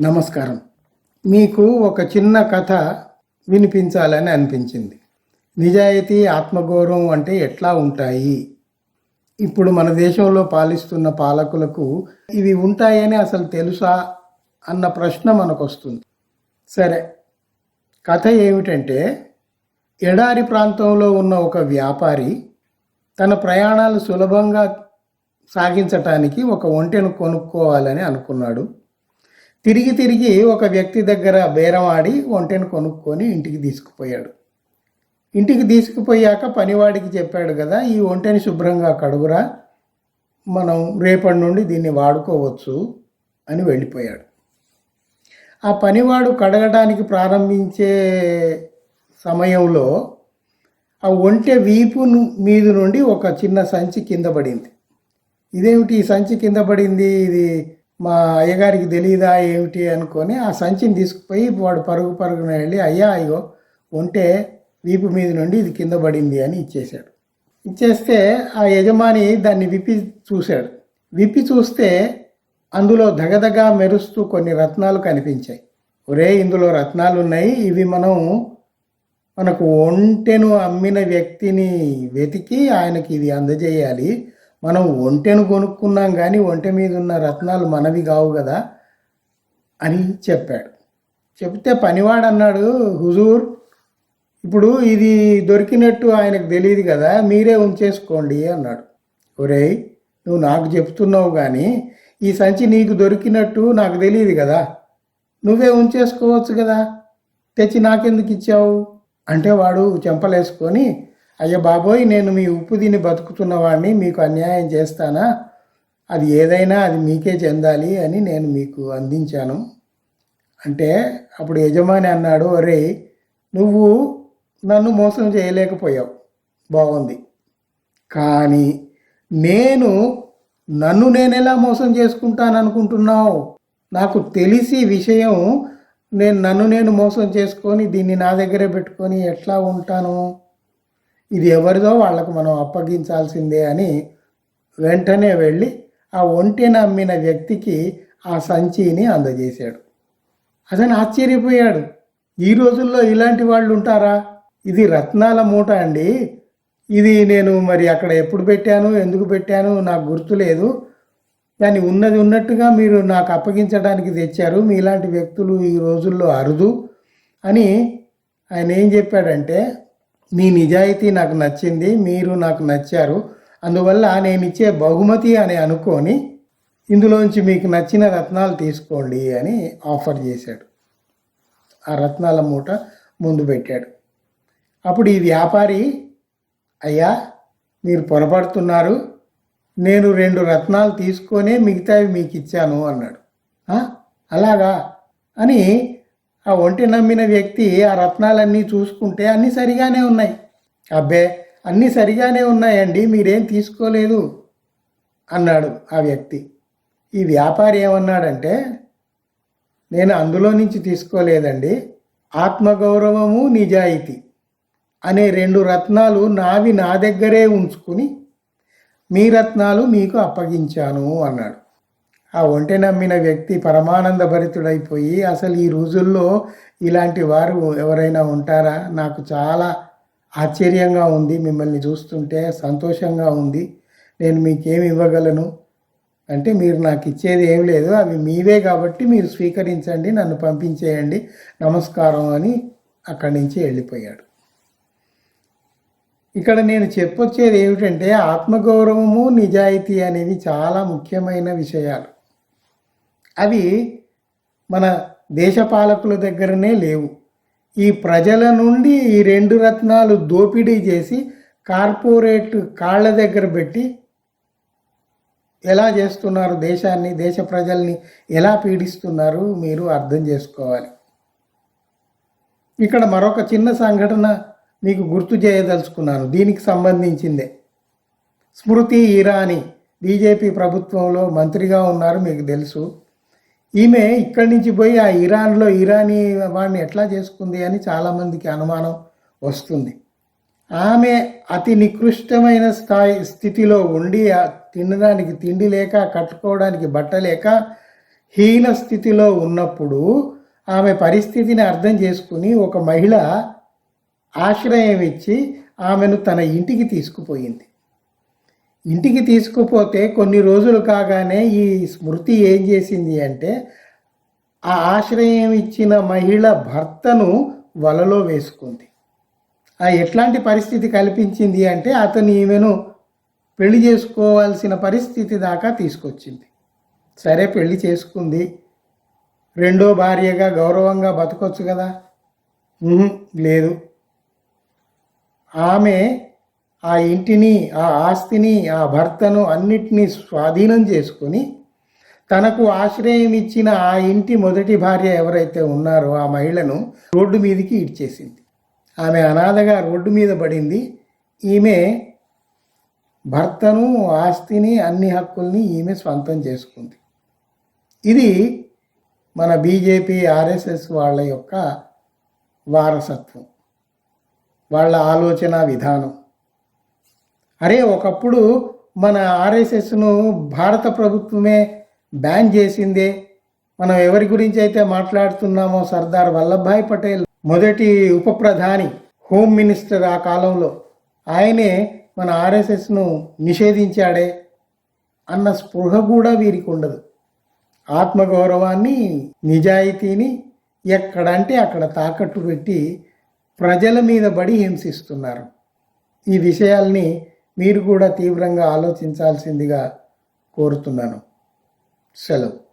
నమస్కారం. మీకు ఒక చిన్న కథ వినిపించాలని అనిపించింది. నిజాయితీ ఆత్మగౌరవం అంటే ఎట్లా ఉంటాయి? ఇప్పుడు మన దేశంలో పాలిస్తున్న పాలకులకు ఇవి ఉంటాయని అసలు తెలుసా అన్న ప్రశ్న మనకు వస్తుంది సరే కథ ఏమిటంటే ఎడారి ప్రాంతంలో ఉన్న ఒక వ్యాపారి తన ప్రయాణాలు సులభంగా సాగించటానికి ఒక ఒంటెను కొనుక్కోవాలని అనుకున్నాడు. తిరిగి తిరిగి ఒక వ్యక్తి దగ్గర బేరం ఆడి ఒంటెను కొనుక్కొని ఇంటికి తీసుకుపోయాడు. ఇంటికి తీసుకుపోయాక పనివాడికి చెప్పాడు కదా ఈ ఒంటెని శుభ్రంగా కడుగురా మనం రేపటి నుండి దీన్ని వాడుకోవచ్చు అని వెళ్ళిపోయాడు. ఆ పనివాడు కడగడానికి ప్రారంభించే సమయంలో ఆ ఒంటె వీపు మీద నుండి ఒక చిన్న సంచి కింద పడింది. ఇదేమిటి ఈ సంచి కింద పడింది? ఇది మా అయ్యగారికి తెలియదా ఏమిటి అనుకొని ఆ సంచిని తీసుకుపోయి వాడు పరుగు పరుగున వెళ్ళి అయ్యా అయ్యో ఉంటే వీపు మీద నుండి ఇది కింద పడింది అని ఇచ్చేశాడు. ఇచ్చేస్తే ఆ యజమాని దాన్ని విప్పి చూశాడు. విప్పి చూస్తే అందులో దగదగా మెరుస్తూ కొన్ని రత్నాలు కనిపించాయి. ఒరే ఇందులో రత్నాలు ఉన్నాయి ఇవి మనం మనకు ఒంటెను అమ్మిన వ్యక్తిని వెతికి ఆయనకి ఇది అందజేయాలి. మనం ఒంటెను కొనుక్కున్నాం కానీ ఒంటె మీద ఉన్న రత్నాలు మనవి కావు కదా అని చెప్పాడు. చెప్తే పనివాడు అన్నాడు హుజూర్ ఇప్పుడు ఇది దొరికినట్టు ఆయనకు తెలియదు కదా మీరే ఉంచేసుకోండి అన్నాడు. ఒరేయ్ నువ్వు నాకు చెప్తున్నావు కానీ ఈ సంచి నీకు దొరికినట్టు నాకు తెలియదు కదా నువ్వే ఉంచేసుకోవచ్చు కదా తెచ్చి నాకెందుకు ఇచ్చావు? అంటే వాడు చెంపలేసుకొని అయ్య బాబోయ్ నేను మీ ఉప్పు తిని బతుకుతున్నవాడిని మీకు అన్యాయం చేస్తానా? అది ఏదైనా అది మీకే చెందాలి అని నేను మీకు అందించాను. అంటే అప్పుడు యజమాని అన్నాడు అరే నువ్వు నన్ను మోసం చేయలేకపోయావు. బాగుంది. కానీ నేను నన్ను నేను ఎలా మోసం చేసుకుంటాను అనుకుంటున్నావు నాకు తెలిసి విషయం నేను నన్ను నేను మోసం చేసుకొని దీన్ని నా దగ్గరే పెట్టుకొని ఎట్లా ఉంటాను? ఇది ఎవరిదో వాళ్ళకు మనం అప్పగించాల్సిందే అని వెంటనే వెళ్ళి ఆ ఒంటిని అమ్మిన వ్యక్తికి ఆ సంచిని అందజేశాడు. అతను ఆశ్చర్యపోయాడు. ఈ రోజుల్లో ఇలాంటి వాళ్ళు ఉంటారా? ఇది రత్నాల మూట అండి. ఇది నేను మరి అక్కడ ఎప్పుడు పెట్టాను? ఎందుకు పెట్టాను? నాకు గుర్తులేదు కానీ ఉన్నది ఉన్నట్టుగా మీరు నాకు అప్పగించడానికి తెచ్చారు. మీలాంటి వ్యక్తులు ఈ రోజుల్లో అరుదు అని ఆయన ఏం చెప్పాడంటే మీ నిజాయితీ నాకు నచ్చింది మీరు నాకు నచ్చారు. అందువల్ల నేను ఇచ్చే బహుమతి అని అనుకొని ఇందులోంచి మీకు నచ్చిన రత్నాలు తీసుకోండి అని ఆఫర్ చేశాడు. ఆ రత్నాల మూట ముందు పెట్టాడు. అప్పుడు ఈ వ్యాపారి అయ్యా మీరు పొరపడుతున్నారు. నేను రెండు రత్నాలు తీసుకొనే మిగతావి మీకు ఇచ్చాను అన్నాడు. అలాగా? అని ఆ ఒంటి నమ్మిన వ్యక్తి ఆ రత్నాలన్నీ చూసుకుంటే అన్నీ సరిగానే ఉన్నాయి. అబ్బే అన్నీ సరిగానే ఉన్నాయండి మీరేం తీసుకోలేదు అన్నాడు ఆ వ్యక్తి. ఈ వ్యాపారి ఏమన్నాడంటే నేను అందులో నుంచి తీసుకోలేదండి ఆత్మగౌరవము నిజాయితీ అనే రెండు రత్నాలు నావి నా దగ్గరే ఉంచుకుని మీ రత్నాలు మీకు అప్పగించాను అన్నాడు. ఆ ఒంటె నమ్మిన వ్యక్తి పరమానంద భరితుడైపోయి అసలు ఈ రోజుల్లో ఇలాంటి వారు ఎవరైనా ఉంటారా? నాకు చాలా ఆశ్చర్యంగా ఉంది. మిమ్మల్ని చూస్తుంటే సంతోషంగా ఉంది. నేను మీకేమి ఇవ్వగలను? అంటే మీరు నాకు ఇచ్చేది ఏం లేదు. అవి మీవే కాబట్టి మీరు స్వీకరించండి నన్ను పంపించేయండి. నమస్కారం అని అక్కడి నుంచి వెళ్ళిపోయాడు. ఇక్కడ నేను చెప్పొచ్చేది ఏమిటంటే ఆత్మగౌరవము నిజాయితీ అనేవి చాలా ముఖ్యమైన విషయాలు. అవి మన దేశ పాలకుల దగ్గరనే లేవు. ఈ ప్రజల నుండి ఈ రెండు రత్నాలు దోపిడీ చేసి కార్పొరేట్ కాళ్ళ దగ్గర పెట్టి ఎలా చేస్తున్నారు దేశాన్ని దేశ ప్రజల్ని ఎలా పీడిస్తున్నారు మీరు అర్థం చేసుకోవాలి. ఇక్కడ మరొక చిన్న సంఘటన మీకు గుర్తు చేయదలుచుకున్నాను. దీనికి సంబంధించిందే. స్మృతి ఇరానీ బీజేపీ ప్రభుత్వంలో మంత్రిగా ఉన్నారు మీకు తెలుసు. ఈమె ఇక్కడి నుంచి పోయి ఆ ఇరాన్లో ఇరానీ వాడిని ఎట్లా చేసుకుంది అని చాలామందికి అనుమానం వస్తుంది. ఆమె అతి నికృష్టమైన స్థాయి స్థితిలో ఉండి తినడానికి తిండి లేక కట్టుకోవడానికి బట్ట లేక హీన స్థితిలో ఉన్నప్పుడు ఆమె పరిస్థితిని అర్థం చేసుకుని ఒక మహిళ ఆశ్రయం ఇచ్చి ఆమెను తన ఇంటికి తీసుకుపోయింది. ఇంటికి తీసుకుపోతే కొన్ని రోజులు కాగానే ఈ స్మృతి ఏం చేసింది అంటే ఆ ఆశ్రయం ఇచ్చిన మహిళ భర్తను వలలో వేసుకుంది. ఆ ఎట్లాంటి పరిస్థితి కల్పించింది అంటే అతను ఈమెను పెళ్ళి చేసుకోవాల్సిన పరిస్థితి దాకా తీసుకొచ్చింది. సరే పెళ్ళి చేసుకుంది. రెండో భార్యగా గౌరవంగా బతకొచ్చు కదా? లేదు. ఆమె ఆ ఇంటిని ఆ ఆస్తిని ఆ భర్తను అన్నిటినీ స్వాధీనం చేసుకుని తనకు ఆశ్రయం ఇచ్చిన ఆ ఇంటి మొదటి భార్య ఎవరైతే ఉన్నారో ఆ మహిళను రోడ్డు మీదకి ఇడ్చేసింది. ఆమె అనాథగా రోడ్డు మీద పడింది. ఈమె భర్తను ఆస్తిని అన్ని హక్కుల్ని ఈమె స్వంతం చేసుకుంది. ఇది మన బీజేపీ ఆర్ఎస్ఎస్ వాళ్ళ యొక్క వారసత్వం వాళ్ళ ఆలోచన విధానం. అరే ఒకప్పుడు మన ఆర్ఎస్ఎస్ను భారత ప్రభుత్వమే బ్యాన్ చేసిందే. మనం ఎవరి గురించి అయితే మాట్లాడుతున్నామో సర్దార్ వల్లభాయ్ పటేల్ మొదటి ఉప ప్రధాని హోమ్ మినిస్టర్ ఆ కాలంలో. ఆయనే మన ఆర్ఎస్ఎస్ను నిషేధించాడే అన్న స్పృహ కూడా వీరికి ఉండదు. ఆత్మగౌరవాన్ని నిజాయితీని ఎక్కడంటే అక్కడ తాకట్టు పెట్టి ప్రజల మీద బడి హింసిస్తున్నారు. ఈ విషయాల్ని మీరు కూడా తీవ్రంగా ఆలోచించాల్సిందిగా కోరుతున్నాను. సెలవు.